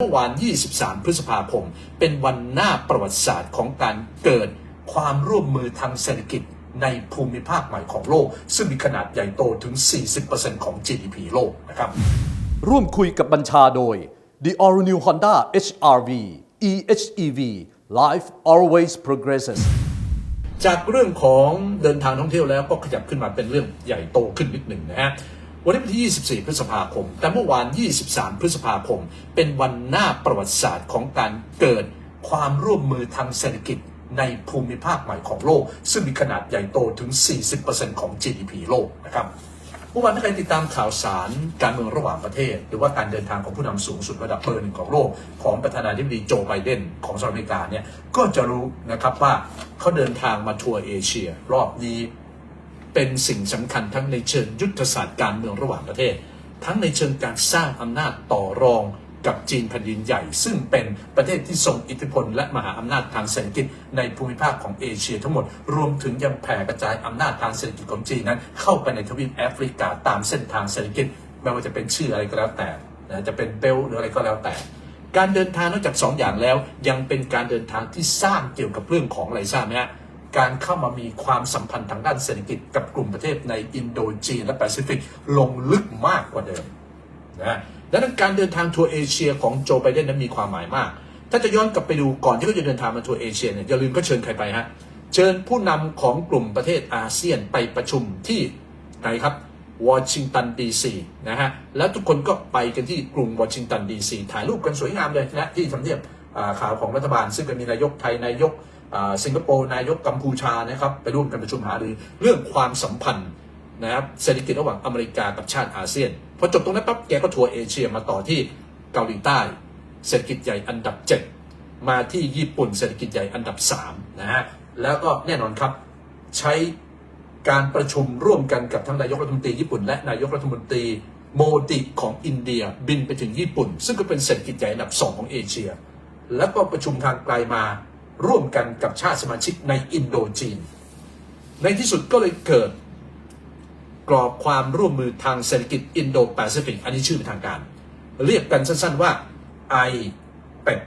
เมื่อวาน 23 พฤษภาคม เป็นวันหน้าประวัติศาสตร์ของการเกิดความร่วมมือทางเศรษฐกิจในภูมิภาคใหม่ของโลก ซึ่งมีขนาดใหญ่โตถึง 40%ของ GDP โลกนะครับ ร่วมคุยกับบัญชาโดย The All New Honda HRV EHEV Life Always Progresses จากเรื่องของเดินทางท่องเที่ยวแล้วก็ขยับขึ้นมาเป็นเรื่องใหญ่โตขึ้นนิดหนึ่งนะฮะ วันนี้เป็นที่ 24 พฤษภาคม แต่เมื่อวาน 23 พฤษภาคม เป็นวันหน้าประวัติศาสตร์ของการเกิดความร่วมมือทางเศรษฐกิจในภูมิภาคใหม่ของโลก ซึ่งมีขนาดใหญ่โตถึง 40%ของ GDP โลกนะครับเมื่อวานถ้าใครติดตามข่าวสารการเมืองระหว่างประเทศ หรือว่าการเดินทางของผู้นำสูงสุดระดับเบอร์หนึ่งของโลก ของประธานาธิบดีโจไบเดนของสหรัฐอเมริกาเนี่ยก็จะรู้นะครับว่าเขาเดินทางมาทัวร์เอเชีย รอบนี้ เป็นสิ่งสำคัญทั้งในเชิงยุทธศาสตร์การเมืองระหว่างประเทศ ทั้งในเชิงการสร้างอำนาจต่อรองกับจีนแผ่นดินใหญ่ ซึ่งเป็นประเทศที่ทรงอิทธิพลและมหาอำนาจทางเศรษฐกิจในภูมิภาคของเอเชียทั้งหมด รวมถึงยังแผ่กระจายอำนาจทางเศรษฐกิจของจีนนั้น เข้าไปในทวีปแอฟริกาตามเส้นทางเศรษฐกิจไม่ว่าจะเป็นชื่ออะไรก็แล้วแต่จะเป็นเบลหรืออะไรก็แล้วแต่ การเดินทางนอกจากสองอย่างแล้ว ยังเป็นการเดินทางที่สร้างเกี่ยวกับเรื่องของอะไรทราบไหมฮะ การเข้ามามีความสัมพันธ์ทางด้านเศรษฐกิจกับกลุ่มประเทศในอินโดจีนและแปซิฟิกลงลึกมากกว่าเดิมนะดังนั้นการเดินทางทัวร์เอเชียของโจไบเดนนั้นมีความหมายมาก ถ้าจะย้อนกลับไปดูก่อนที่เขาจะเดินทางมาทัวร์เอเชียเนี่ยอย่าลืมก็เชิญใครไปฮะเชิญผู้นำของกลุ่มประเทศอาเซียนไปประชุมที่ไหนครับวอชิงตันดีซีนะฮะแล้วทุกคนก็ไปกันที่กรุงวอชิงตันดีซีถ่ายรูปกันสวยงามเลยนะที่ทำเนียบข่าวของรัฐบาล ซึ่งก็มีนายกไทยนายก สิงคโปร์นายกกัมพูชานะครับไปร่วมกันประชุมหารือเรื่องความสัมพันธ์นะครับเศรษฐกิจระหว่างอเมริกากับชาติอาเซียนพอจบตรงนั้นปั๊บแกก็ทัวร์เอเชียมาต่อที่เกาหลีใต้ เศรษฐกิจใหญ่อันดับ 7 มาที่ญี่ปุ่นเศรษฐกิจใหญ่อันดับ3นะฮะแล้วก็แน่นอนครับใช้การประชุมร่วมกันกับทั้งนายกรัฐมนตรีญี่ปุ่นและนายกรัฐมนตรีโมดิของอินเดียบินไปถึงญี่ปุ่น ซึ่งก็เป็นเศรษฐกิจใหญ่อันดับ 2 ของเอเชีย แล้วก็ประชุมทางไกลมา ร่วมกันกับชาติสมาชิกในอินโดจีน ในที่สุดก็เลยเกิด กรอบความร่วมมือทางเศรษฐกิจอินโดแปซิฟิกอันนี้ชื่อเป็นทางการ เรียกกันสั้นๆว่า IPEF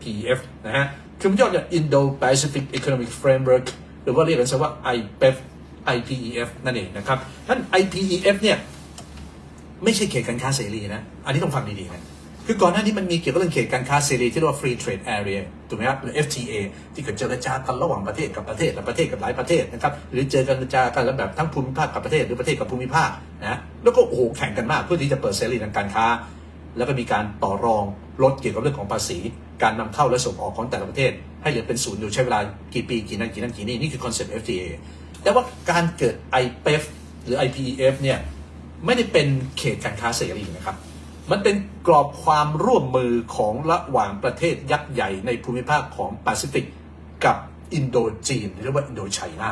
PF นะฮะ คือมันย่อจาก Indo Pacific Economic Framework หรือว่าเรียกกันซะว่า IPEF IPEF นั่นเองนะครับท่าน IPEF เนี่ย ไม่ใช่เขตการค้าเสรีนะ อันนี้ต้องฟังดีๆนะ คือก่อนหน้านี้มันมีเกี่ยวกับเรื่องเขตการค้าเสรีที่เรียกว่า Free Trade Area ถูกไหมครับหรือ FTA ที่เกิดเจรจากันระหว่างประเทศกับประเทศและประเทศกับหลายประเทศนะครับหรือเจอกันเจรจากันแล้วแบบทั้งภูมิภาคกับประเทศหรือประเทศกับภูมิภาคนะแล้วก็โอ้โหแข่งกันมากเพื่อที่จะเปิดเสรีทางการค้า แล้วก็มีการต่อรองลดเกี่ยวกับเรื่องของภาษี การนำเข้าและส่งออกของแต่ละประเทศ ให้เหลือเป็นศูนย์โดยใช้เวลากี่ปีกี่นั่นกี่นั่นกี่นี่นี่คือคอนเซ็ปต์ FTA แต่ว่าการเกิด IPF หรือ IPEF เนี่ยไม่ได้เป็นเขตการค้าเสรีนะครับ มันเป็นกรอบความร่วมมือของระหว่างประเทศยักษ์ใหญ่ในภูมิภาคของแปซิฟิกกับอินโดจีน หรือเรียกว่าอินโดไชน่า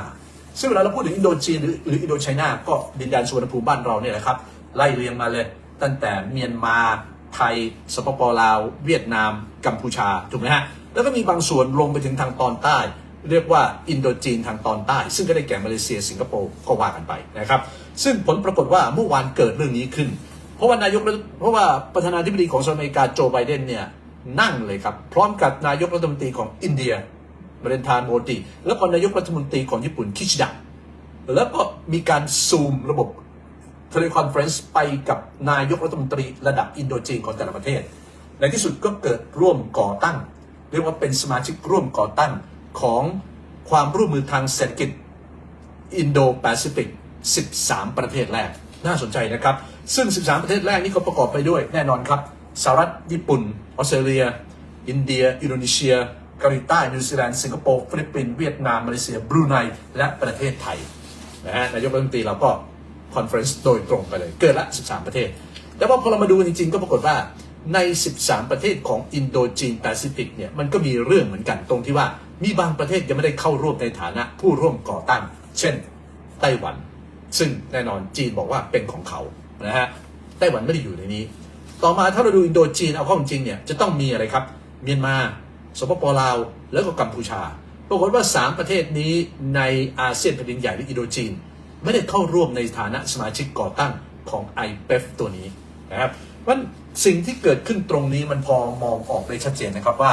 ซึ่งเวลาเราพูดถึงอินโดจีนหรือหรืออินโดไชน่าก็ดินแดนสุวรรณภูมิบ้านเราเนี่ยแหละครับไล่เรียงมาเลย ตั้งแต่เมียนมาไทยสปปลาว เวียดนาม กัมพูชาถูกไหมฮะแล้วก็มีบางส่วนลงไปถึงทางตอนใต้ เรียกว่าอินโดจีนทางตอนใต้ ซึ่งก็ได้แก่มาเลเซียสิงคโปร์ก็ว่ากันไปนะครับซึ่งผลปรากฏว่าเมื่อวานเกิดเรื่องนี้ขึ้น เพราะว่านายกรัฐเพราะว่าประธานาธิบดีของสหรัฐอเมริกาโจไบเดนเนี่ยนั่งเลยครับ พร้อมกับนายกรัฐมนตรีของอินเดียเบรนทานโมดีแล้วก็นายกรัฐมนตรีของญี่ปุ่นคิชิดะแล้วก็มีการซูมระบบเทเลคอนเฟรนซ์ไปกับนายกรัฐมนตรีระดับอินโดจีนของแต่ละประเทศ ในที่สุดก็เกิดร่วมก่อตั้ง เรียกว่าเป็นสมาชิกร่วมก่อตั้งของความร่วมมือทางเศรษฐกิจอินโดแปซิฟิก 13 ประเทศแรก น่าสนใจนะครับ ซึ่ง 13 ประเทศแรกนี้ก็ประกอบไปด้วยแน่นอนครับสหรัฐญี่ปุ่น ออสเตรเลีย อินเดีย อินโดนีเซียเกาหลีใต้นิวซีแลนด์สิงคโปร์ฟิลิปปินส์เวียดนามมาเลเซียบรูไนและประเทศไทยนะฮะนายกรัฐมนตรีเราก็คอนเฟรนซ์โดยตรงไปเลยเกิดละ 13 ประเทศแต่ว่าพอเรามาดูจริงๆ ก็ปรากฏว่าใน 13 ประเทศของอินโดจีนแปซิฟิกเนี่ยมันก็มีเรื่องเหมือนกันตรงที่ว่ามีบางประเทศยังไม่ได้เข้าร่วมในฐานะผู้ร่วมก่อตั้ง เช่น ไต้หวัน ซึ่งแน่นอนจีนบอกว่าเป็นของเขานะฮะไต้หวันไม่ได้อยู่ในนี้ ต่อมาถ้าเราดูอินโดจีนเอาข้าจริงเนี่ยจะต้องมีอะไรครับ เมียนมาสปปลาว แล้วก็กัมพูชา ปรากฏว่า 3 ประเทศนี้ในอาเซียนแผ่นดินใหญ่หรืออินโดจีน ไม่ได้เข้าร่วมในฐานะสมาชิกก่อตั้งของ IPEF ตัวนี้นะครับมันสิ่งที่เกิดขึ้นตรงนี้มันพอมองออกได้ชัดเจนนะครับว่า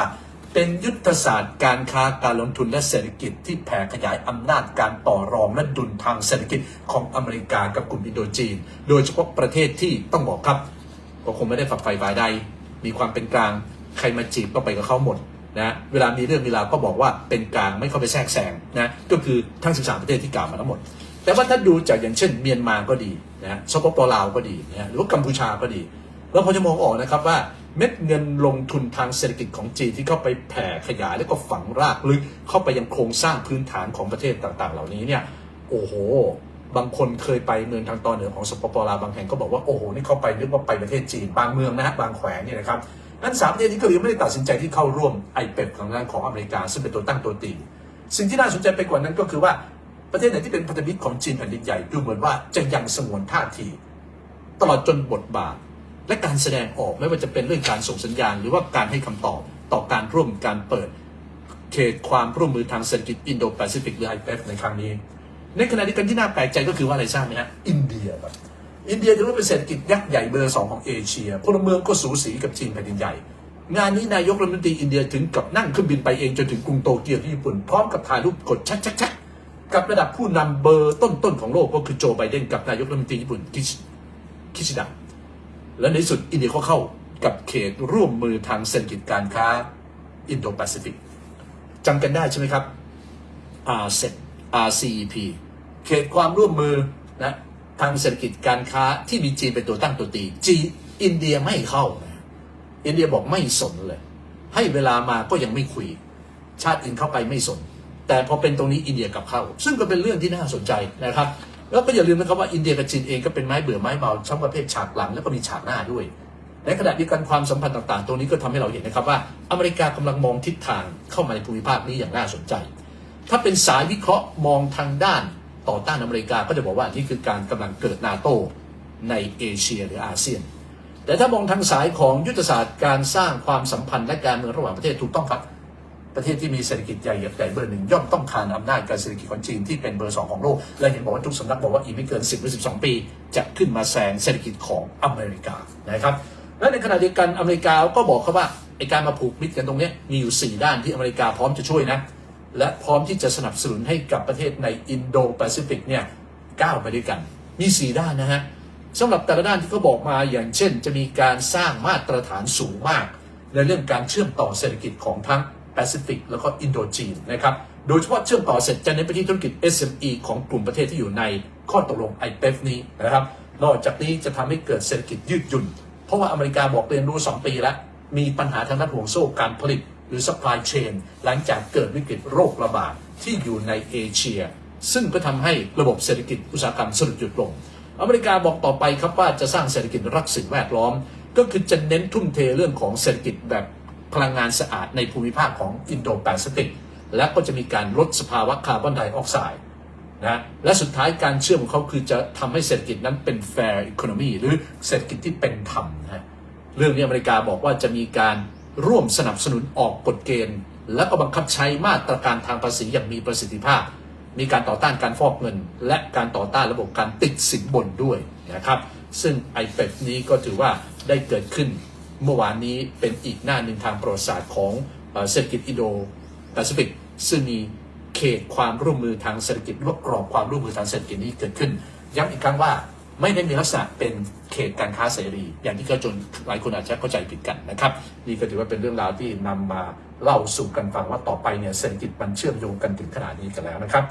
เป็นยุทธศาสตร์การค้าการลงทุนและเศรษฐกิจที่แผ่ขยายอำนาจการต่อรองและดุลทางเศรษฐกิจของอเมริกากับกลุ่มอินโดจีน โดยเฉพาะประเทศที่ต้องบอกครับก็คงไม่ได้ฝักใฝ่ฝ่ายใด มีความเป็นกลางใครมาจีบก็ไปกับเขาหมดนะเวลามีเรื่องมีราวก็บอกว่าเป็นกลางไม่เข้าไปแทรกแซงนะก็คือทั้ง 13 ประเทศที่กล่าวมาทั้งหมด แต่ว่าถ้าดูจากอย่างเช่น เมียนมาก็ดีนะสปปลาวก็ดีนะหรือว่ากัมพูชาก็ดีเราพอจะมองออกนะครับว่า เม็ดเงินลงทุนทางเศรษฐกิจของจีนที่เข้าไปแผ่ขยายแล้วก็ฝังรากลึกเข้าไปยังโครงสร้างพื้นฐานของประเทศต่างๆ เหล่านี้เนี่ยโอ้โห บางคนเคยไปเมืองทางตอนเหนือของสปปลาวบางแห่งก็บอกว่าโอ้โหนี่เข้าไปนึกว่าไปประเทศจีนบางเมืองนะฮะบางแขวงเนี่ยนะครับนั้นสามประเทศนี้ก็ยังไม่ได้ตัดสินใจที่เข้าร่วมไอเปปของทางของอเมริกาซึ่งเป็นตัวตั้งตัวตีสิ่งที่น่าสนใจไปกว่านั้นก็คือว่าประเทศไหนที่เป็นพันธมิตรของจีนแผ่นดินใหญ่ดูเหมือนว่าจะยังสงวนท่าที ตลอดจนบทบาท และการแสดงออกไม่ว่าจะเป็นเรื่องการส่งสัญญาณ หรือว่าการให้คำตอบต่อการร่วมการเปิดเขตความร่วมมือทางเศรษฐกิจอินโดแปซิฟิกหรือ IPEF ในครั้งนี้ ในขณะเดียวกันที่น่าแปลกใจก็คือว่าอะไรทราบไหมฮะอินเดียครับอินเดียถือว่าเป็นเศรษฐกิจยักษ์ใหญ่เบอร์สองของเอเชียพลเมืองก็สูสีกับจีนแผ่นดินใหญ่ งานนี้นายกรัฐมนตรีอินเดียถึงกับนั่งเครื่องบินไปเองจนถึงกรุงโตเกียวที่ญี่ปุ่นพร้อมกับถ่ายรูปกดชัดชัดชัดกับระดับผู้นำเบอร์ต้นๆของโลกก็คือโจไบเดนกับนายกรัฐมนตรีญี่ปุ่นคิชิคิชิดะ และในที่สุดอินเดียก็เข้ากับเขตร่วมมือทางเศรษฐกิจการค้าอินโดแปซิฟิกจำกันได้ใช่ไหมครับ RCEP RCEP เขตความร่วมมือนะทางเศรษฐกิจการค้าที่มีจีนเป็นตัวตั้งตัวตีจีอินเดียไม่เข้านะอินเดียบอกไม่สนเลย ให้เวลามาก็ยังไม่คุย ชาติอื่นเข้าไปไม่สน แต่พอเป็นตรงนี้อินเดียกลับเข้า ซึ่งก็เป็นเรื่องที่น่าสนใจนะครับ แล้วก็อย่าลืมนะครับว่าอินเดียกับจีนเองก็เป็นไม้เบื่อไม้เมาทั้งประเภทฉากหลังแล้วก็มีฉากหน้าด้วย ในขณะเดียวกันความสัมพันธ์ต่างๆ ตรงนี้ก็ทำให้เราเห็นนะครับว่าอเมริกากำลังมองทิศทางเข้ามาในภูมิภาคนี้อย่างน่าสนใจ ถ้าเป็นสายวิเคราะห์มองทางด้านต่อต้านอเมริกาก็จะบอกว่านี่คือการกำลังเกิดนาโตในเอเชียหรืออาเซียน แต่ถ้ามองทางสายของยุทธศาสตร์การสร้างความสัมพันธ์และการเมืองระหว่างประเทศถูกต้องครับ ประเทศที่มีเศรษฐกิจใหญ่ใหญ่เบอร์หนึ่งย่อมต้องคานอำนาจการเศรษฐกิจของจีนที่เป็นเบอร์สองของโลก และเห็นบอกว่าทุกสำนักบอกว่าอีกไม่เกิน 10 หรือ 12 ปี จะขึ้นมาแซงเศรษฐกิจของอเมริกานะครับ และในขณะเดียวกันอเมริกาก็บอกเขาว่าไอการมาผูกมิตรกันตรงนี้มีอยู่ 4 ด้านที่อเมริกาพร้อมจะช่วยนะและพร้อมที่จะสนับสนุนให้กับประเทศในอินโดแปซิฟิกเนี่ยก้าวไปด้วยกัน มี 4 ด้านนะฮะสำหรับแต่ละด้านที่เขาบอกมาอย่างเช่น จะมีการสร้างมาตรฐานสูงมาก ในเรื่องการเชื่อมต่อเศรษฐกิจของทั้ง แปซิฟิกแล้วก็อินโดจีนนะครับ โดยเฉพาะเชื่อมต่อเสร็จจะเน้นไปที่ธุรกิจ SME ของกลุ่มประเทศที่อยู่ในข้อตกลง IPEF นี้นะครับ นอกจากนี้จะทำให้เกิดเศรษฐกิจยืดหยุ่น เพราะว่าอเมริกาบอกเรียนรู้ 2 ปีแล้ว มีปัญหาทางด้านห่วงโซ่การผลิต หรือ supply chain หลังจากเกิดวิกฤตโรคระบาดที่อยู่ในเอเชีย ซึ่งก็ทำให้ระบบเศรษฐกิจอุตสาหกรรมสะดุดหยุดลง อเมริกาบอกต่อไปครับว่าจะสร้างเศรษฐกิจรักสิ่งแวดล้อม ก็คือจะเน้นทุ่มเทเรื่องของเศรษฐกิจแบบ พลังงานสะอาดในภูมิภาคของอินโดแปซิฟิก และก็จะมีการลดสภาวะคาร์บอนไดออกไซด์นะและสุดท้ายการเชื่อมของเขาคือจะทำให้เศรษฐกิจนั้นเป็น fair economy หรือเศรษฐกิจที่เป็นธรรมนะเรื่องนี้อเมริกาบอกว่าจะมีการร่วมสนับสนุนออกกฎเกณฑ์ และก็บังคับใช้มาตรการทางภาษีอย่างมีประสิทธิภาพ มีการต่อต้านการฟอกเงิน และการต่อต้านระบบการติดสินบนด้วยนะครับซึ่ง IPEF นี้ก็ถือว่าได้เกิดขึ้น เมื่อวานนี้เป็นอีกหน้าหนึ่งทางประวัติศาสตร์ของเศรษฐกิจอินโดแปซิฟิกซึ่งมีเขตความร่วมมือทางเศรษฐกิจหรือว่ากรอบความร่วมมือทางเศรษฐกิจนี้เกิดขึ้น ย้ำอีกครั้งว่าไม่ได้มีลักษณะเป็นเขตการค้าเสรี อย่างที่เขาจนหลายคนอาจจะเข้าใจผิดกันนะครับ นี่ก็ถือว่าเป็นเรื่องราวที่นำมาเล่าสู่กันฟังว่าต่อไปเนี่ยเศรษฐกิจมันเชื่อมโยงกันถึงขนาดนี้กันแล้วนะครับ